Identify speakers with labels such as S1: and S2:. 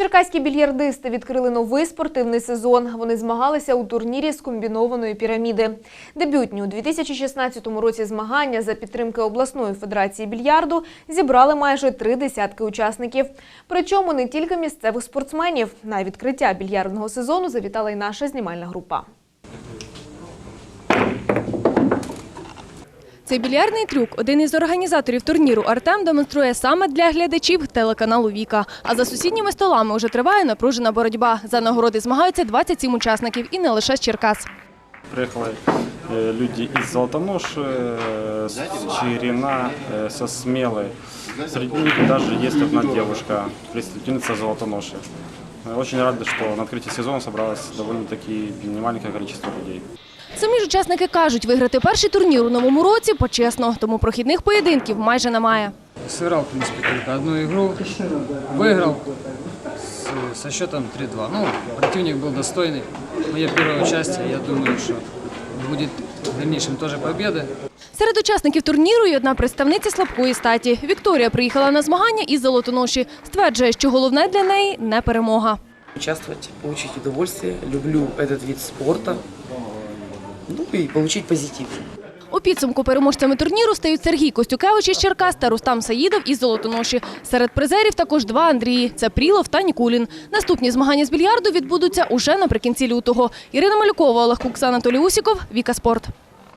S1: Черкаські більярдисти відкрили новий спортивний сезон. Вони змагалися у турнірі з комбінованої піраміди. Дебютні у 2016 році змагання за підтримки обласної федерації більярду зібрали майже три десятки учасників. Причому не тільки місцевих спортсменів. На відкриття більярдного сезону завітала й наша знімальна група.
S2: Цей більярдний трюк один із організаторів турніру Артем демонструє саме для глядачів телеканалу Віка. А за сусідніми столами уже триває напружена боротьба. За нагороди змагаються 27 учасників і не лише з Черкас.
S3: Приехали э, люди из Золотоноши, э, с Чирина, э, со Смелы. Среди них даже есть одна девушка, представительница Золотоноши. Э, Очень рады, что на открытии сезона собралось довольно-таки немаленькое количество людей.
S2: Самі ж учасники кажуть, виграти перший турнір у новому році почесно, тому прохідних поєдинків майже немає.
S4: Сыграл, в принципе, только одну игру. Выиграл с- со счетом 3-2. Ну, противник был достойный. Мое первое участие, я думаю, что будет в дальнейшем тоже победа.
S2: Серед учасників турніру є одна представниця слабкої статі. Вікторія приїхала на змагання із Золотоноші. Стверджує, що головне для неї не перемога.
S5: участвовать, получить удовольствие. Люблю этот вид спорта. Ну и получить позитив.
S2: У підсумку переможцями турніру стають Сергій Костюкевич із Черкас та Рустам Саїдов із Золотоноші. Серед призерів також два Андрії – це Прілов та Нікулін. Наступні змагання з більярду відбудуться уже наприкінці лютого. Ірина Малюкова, Олег Кукс, Анатолій Усіков, Віка Спорт.